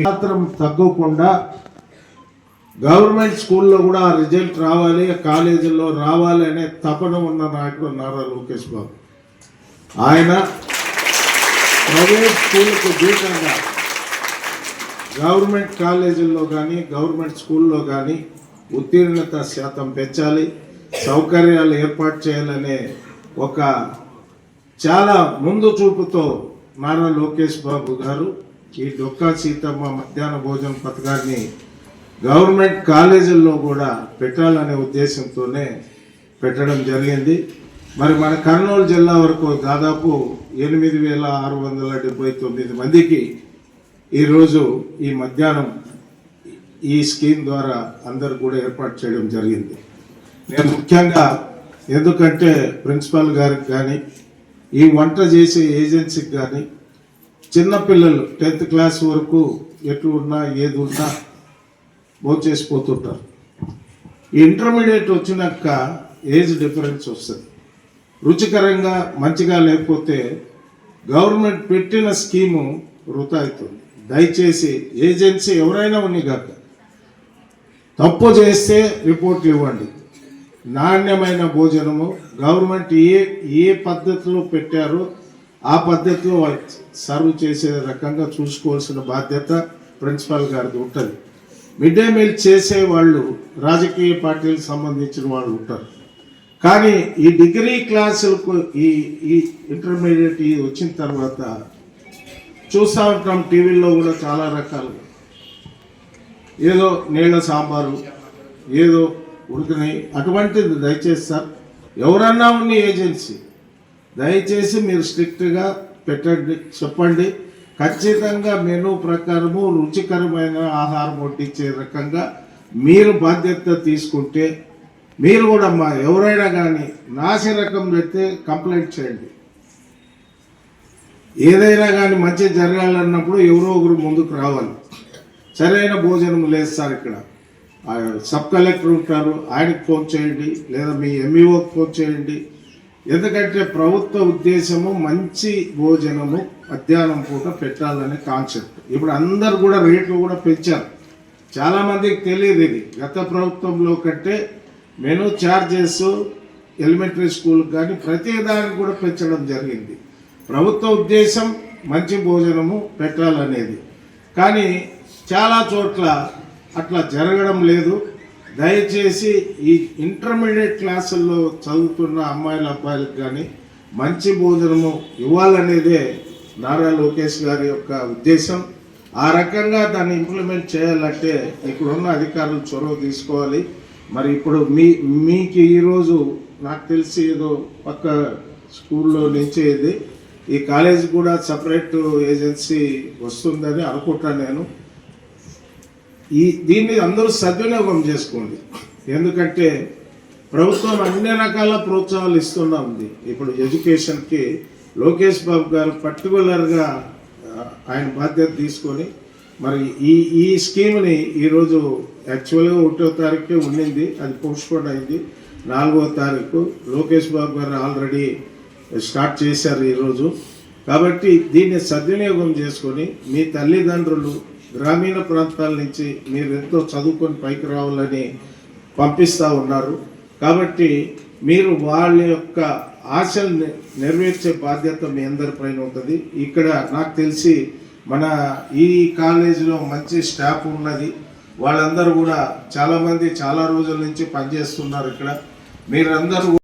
మాత్రం తగ్గకుండా గవర్నమెంట్ స్కూల్లో కూడా ఆ రిజల్ట్ రావాలి కాలేజీల్లో రావాలి అనే తపన ఉన్న నాయకుడు నారా లోకేష్ బాబు. ఆయన ప్రైవేట్ స్కూల్కు దీటంగా గవర్నమెంట్ కాలేజీల్లో కానీ గవర్నమెంట్ స్కూల్లో కానీ ఉత్తీర్ణత శాతం పెంచాలి సౌకర్యాలు ఏర్పాటు చేయాలనే ఒక చాలా ముందు చూపుతో నారా లోకేష్ బాబు గారు ఈ డొక్కా సీతమ్మ మధ్యాహ్న భోజన పథకాన్ని గవర్నమెంట్ కాలేజీల్లో కూడా పెట్టాలనే ఉద్దేశంతోనే పెట్టడం జరిగింది. మరి మన కర్నూలు జిల్లా వరకు దాదాపు ఎనిమిది వేల ఆరు వందల డెబ్బై తొమ్మిది మందికి ఈరోజు ఈ మధ్యాహ్నం ఈ స్కీమ్ ద్వారా అందరు కూడా ఏర్పాటు చేయడం జరిగింది. నేను ముఖ్యంగా ఎందుకంటే ప్రిన్సిపాల్ గారికి కానీ ఈ వంట చేసే ఏజెన్సీకి కానీ చిన్నపిల్లలు టెన్త్ క్లాస్ వరకు ఎట్లున్నా ఏది ఉన్నా భోంచేసిపోతుంటారు ఇంటర్మీడియట్ వచ్చినాక ఏజ్ డిఫరెన్స్ వస్తుంది. రుచికరంగా మంచిగా లేకపోతే గవర్నమెంట్ పెట్టిన స్కీము వృధా అవుతుంది దయచేసి ఏజెన్సీ ఎవరైనా ఉన్ని కాక తప్పు చేస్తే రిపోర్ట్ ఇవ్వండి. నాణ్యమైన భోజనము గవర్నమెంట్ ఏ ఏ పద్ధతిలో పెట్టారో ఆ పద్ధతిలో సర్వ్ చేసే రకంగా చూసుకోవాల్సిన బాధ్యత ప్రిన్సిపాల్ గారిది ఉంటుంది. మిడ్ డే మీల్ చేసే వాళ్ళు రాజకీయ పార్టీలకు సంబంధించిన వాళ్ళు ఉంటారు. కానీ ఈ డిగ్రీ క్లాసులకు ఈ ఈ ఇంటర్మీడియట్ వచ్చిన తర్వాత చూస్తూ ఉంటాం టీవీల్లో కూడా చాలా రకాలు ఏదో నీళ్ళ సాంబారు ఏదో ఉడికినాయి అటువంటిది దయచేసి సార్ ఎవరన్నా ఉన్న ఏజెన్సీ దయచేసి మీరు స్ట్రిక్ట్గా పెట్టండి చెప్పండి. ఖచ్చితంగా మెనూ ప్రకారము రుచికరమైన ఆహారం వడ్డించే రకంగా మీరు బాధ్యత తీసుకుంటే మీరు కూడా మా ఎవరైనా కానీ నాసి రకం పెడితే కంప్లైంట్ చేయండి. ఏదైనా కానీ మంచి జరగాలన్నప్పుడు ఎవరో ఒకరు ముందుకు రావాలి. సరైన భోజనం లేదు సార్ ఇక్కడ. సబ్ కలెక్టర్ ఉంటారు ఆయనకు ఫోన్ చేయండి లేదా మీ ఎంఈఓకి ఫోన్ చేయండి. ఎందుకంటే ప్రభుత్వ ఉద్దేశము మంచి భోజనము మధ్యాహ్నం పూట పెట్టాలనే కాన్సెప్ట్. ఇప్పుడు అందరు కూడా రేట్లు కూడా పెంచారు. చాలా మందికి తెలియదు ఇది. గత ప్రభుత్వంలో కంటే మెనూ ఛార్జెస్ ఎలిమెంటరీ స్కూల్ కానీ ప్రతి దానికి కూడా పెంచడం జరిగింది. ప్రభుత్వ ఉద్దేశం మంచి భోజనము పెట్టాలనేది. కానీ చాలా చోట్ల అట్లా జరగడం లేదు. దయచేసి ఈ ఇంటర్మీడియట్ క్లాసుల్లో చదువుతున్న అమ్మాయిల అబ్బాయిలకు కానీ మంచి భోజనము ఇవ్వాలనేదే నారా లోకేష్ గారి యొక్క ఉద్దేశం. ఆ రకంగా దాన్ని ఇంప్లిమెంట్ చేయాలంటే ఇక్కడున్న అధికారులు చొరవ తీసుకోవాలి. మరి ఇప్పుడు మీ మీకు ఈరోజు నాకు తెలిసి ఏదో పక్క స్కూల్లో నుంచి ఇది. ఈ కాలేజ్ కూడా సపరేట్ ఏజెన్సీ వస్తుందని అనుకుంటాను నేను. ఈ దీన్ని అందరూ సద్వినియోగం చేసుకోండి. ఎందుకంటే ప్రభుత్వం అన్ని రకాల ప్రోత్సాహాలు ఇస్తున్నా ఉంది. ఇప్పుడు ఎడ్యుకేషన్కి లోకేష్ బాబు గారు పర్టికులర్గా ఆయన బాధ్యత తీసుకొని మరి ఈ ఈ స్కీమ్ని ఈరోజు యాక్చువల్గా ఒకటో తారీఖే ఉండింది అది పోస్ట్పోన్ అయింది. నాలుగో తారీఖు లోకేష్ బాబు గారు ఆల్రెడీ స్టార్ట్ చేశారు ఈరోజు. కాబట్టి దీన్ని సద్వినియోగం చేసుకొని మీ తల్లిదండ్రులు గ్రామీణ ప్రాంతాల నుంచి మీరు ఎంతో చదువుకొని పైకి రావాలని పంపిస్తూ ఉన్నారు. కాబట్టి మీరు వాళ్ళ యొక్క ఆశలు నెరవేర్చే బాధ్యత మీ అందరిపైన ఉంటుంది. ఇక్కడ నాకు తెలిసి మన ఈ కాలేజీలో మంచి స్టాఫ్ ఉన్నది. వాళ్ళందరూ కూడా చాలామంది చాలా రోజుల నుంచి పనిచేస్తున్నారు ఇక్కడ. మీరందరూ